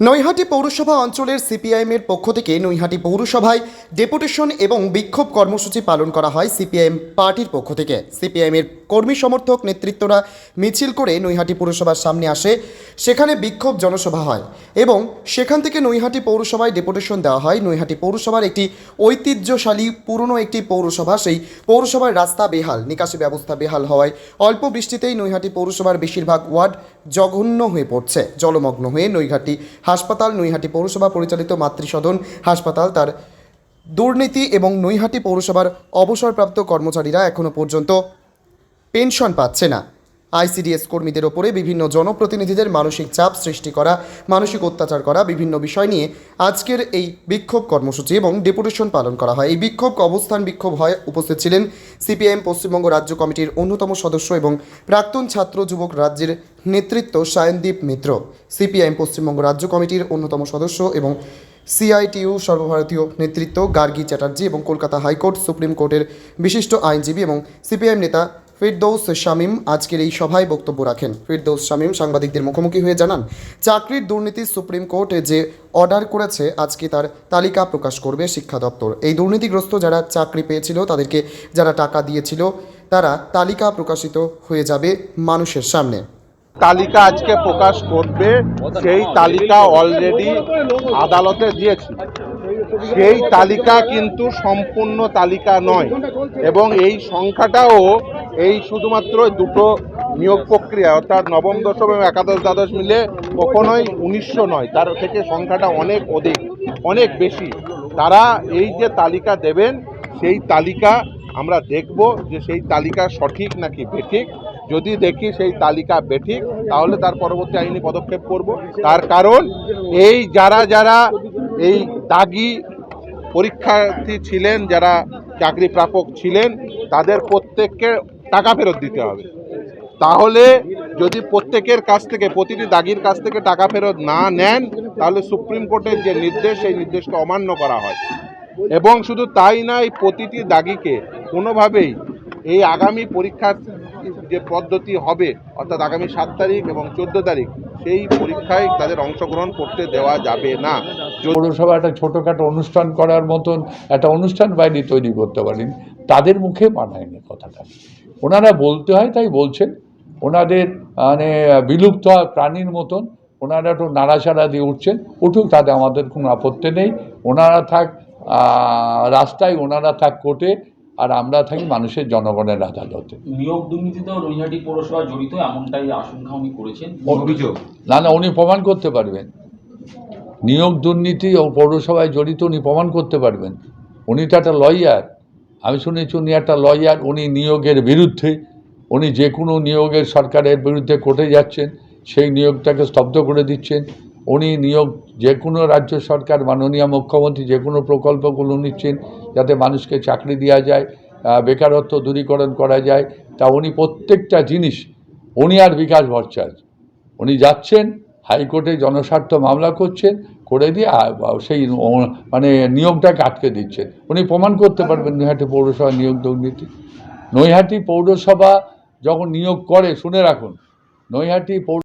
নৈহাটি পৌরসভা অঞ্চলের সিপিআইএমের পক্ষ থেকে নৈহাটি পৌরসভায় ডেপুটেশন এবং বিক্ষোভ কর্মসূচি পালন করা হয় সিপিআইএম পার্টির পক্ষ থেকে। সিপিআইএমের কর্মী সমর্থক নেতৃত্বরা মিছিল করে নৈহাটি পৌরসভার সামনে আসে, সেখানে বিক্ষোভ জনসভা হয় এবং সেখান থেকে নৈহাটি পৌরসভায় ডেপুটেশন দেওয়া হয়। নৈহাটি পৌরসভার একটি ঐতিহ্যশালী পুরনো একটি পৌরসভা, সেই পৌরসভার রাস্তা বেহাল, নিকাশি ব্যবস্থা বেহাল হওয়ায় অল্প বৃষ্টিতেই নৈহাটি পৌরসভার বেশিরভাগ ওয়ার্ড জঘন্য হয়ে পড়ছে। জলমগ্ন হয়ে নৈহাটি হাসপাতাল, নৈহাটি পৌরসভা পরিচালিত মাতৃসদন হাসপাতাল তার দুর্নীতি এবং নৈহাটি পৌরসভার অবসরপ্রাপ্ত কর্মচারীরা এখনও পর্যন্ত পেনশন পাচ্ছে না। আইসিডিএস কর্মীদের ওপরে বিভিন্ন জনপ্রতিনিধিদের মানসিক চাপ সৃষ্টি করা, মানসিক অত্যাচার করা, বিভিন্ন বিষয় নিয়ে আজকের এই বিক্ষোভ কর্মসূচি এবং ডেপুটেশন পালন করা হয়। এই বিক্ষোভ, অবস্থান বিক্ষোভ হয় উপস্থিত ছিলেন সিপিআইএম পশ্চিমবঙ্গ রাজ্য কমিটির অন্যতম সদস্য এবং প্রাক্তন ছাত্র যুবক রাজ্যের নেতৃত্ব সায়নদীপ মিত্র। সিপিআইএম পশ্চিমবঙ্গ রাজ্য কমিটির অন্যতম সদস্য এবং সিআইটিইউ সর্বভারতীয় নেতৃত্ব গার্গী চ্যাটার্জি এবং কলকাতা হাইকোর্ট সুপ্রিম কোর্টের বিশিষ্ট আইনজীবী এবং সিপিআইএম নেতা ফিরদৌস শামীম আজকের এই সভায় বক্তব্য রাখেন। ফিরদৌস শামীম সাংবাদিকদের মুখোমুখি হয়ে জানান, চাকরির দুর্নীতি সুপ্রিম কোর্টে যে অর্ডার করেছে, আজকে তার তালিকা প্রকাশ করবে শিক্ষা দপ্তর। এই দুর্নীতিগ্রস্ত যারা চাকরি পেয়েছিল, তাদেরকে যারা টাকা দিয়েছিল, তারা তালিকা প্রকাশিত হয়ে যাবে মানুষের সামনে। তালিকা আজকে প্রকাশ করবে, সেই তালিকা অলরেডি আদালতে দিয়েছি। সেই তালিকা কিন্তু সম্পূর্ণ তালিকা নয়, এবং এই সংখ্যাটাও এই শুধুমাত্র দুটো নিয়োগ প্রক্রিয়া, অর্থাৎ নবম, দশম এবং একাদশ, দ্বাদশ মিলে কখনোই উনিশশো নয়। তার থেকে সংখ্যাটা অনেক অধিক, অনেক বেশি। তারা এই যে তালিকা দেবেন, সেই তালিকা আমরা দেখব যে সেই তালিকা সঠিক নাকি বেঠিক। যদি দেখি সেই তালিকা বেঠিক, তাহলে তার পরবর্তী আইনি পদক্ষেপ করব। তার কারণ, এই যারা যারা এই দাগি পরীক্ষার্থী ছিলেন, যারা চাকরি প্রাপক ছিলেন, তাদের প্রত্যেককে টাকা ফেরত দিতে হবে। তাহলে যদি প্রত্যেকের কাছ থেকে, প্রতিটি দাগির কাছ থেকে টাকা ফেরত না নেন, তাহলে সুপ্রিম কোর্টের যে নির্দেশ, সেই নির্দেশকে অমান্য করা হয়। এবং শুধু তাই নয়, প্রতিটি দাগিকে কোনোভাবেই এই আগামী পরীক্ষার যে পদ্ধতি হবে, অর্থাৎ আগামী সাত তারিখ এবং চোদ্দ তারিখ, সেই পরীক্ষায় তাদের অংশগ্রহণ করতে দেওয়া যাবে না। পৌরসভা একটা ছোটোখাটো অনুষ্ঠান করার মতন একটা অনুষ্ঠান বাহিনী তৈরি করতে পারেন, তাদের মুখে মানায়নি কথাটা। ওনারা বলতে হয় তাই বলছেন। ওনাদের মানে বিলুপ্ত হয় প্রাণীর মতন ওনারা একটু নাড়াচাড়া দিয়ে উঠছেন। উঠুক তাতে আমাদের কোনো আপত্তি নেই। ওনারা থাক রাস্তায় ওনারা থাক কোর্টে আর আমরা থাকি মানুষের জনগণের আদালতে। নিয়োগ দুর্নীতিতেও নৈহাটি পৌরসভা জড়িত এমনটাই আশঙ্কা উনি করেছেন। অভিযোগ? না না উনি প্রমাণ করতে পারবেন। নিয়োগ দুর্নীতি ও পৌরসভায় জড়িত উনি প্রমাণ করতে পারবেন। উনি তো একটা লয়ার। আমি শুনেছি উনি একটা লয়ার উনি নিয়োগের বিরুদ্ধে, উনি যে কোনো নিয়োগের সরকারের বিরুদ্ধে কোর্টে যাচ্ছেন, সেই নিয়োগটাকে স্তব্ধ করে দিচ্ছেন। উনি নিয়োগ যে কোনো রাজ্য সরকার, মাননীয় মুখ্যমন্ত্রী যে কোনো প্রকল্পগুলো নিচ্ছেন যাতে মানুষকে চাকরি দেওয়া যায় বেকারত্ব দূরীকরণ করা যায়। তা উনি প্রত্যেকটা জিনিস, উনি আর বিকাশ ভট্টাচার্য। উনি যাচ্ছেন, হাইকোর্টে জনস্বার্থ মামলা করছেন করে দিয়ে সেই মানে নিয়োগটাকে আটকে দিচ্ছেন। উনি প্রমাণ করতে পারবেন নৈহাটি পৌরসভা নিয়োগ দুর্নীতি। নৈহাটি পৌরসভা যখন নিয়োগ করে, শুনে রাখুন, নৈহাটি পৌর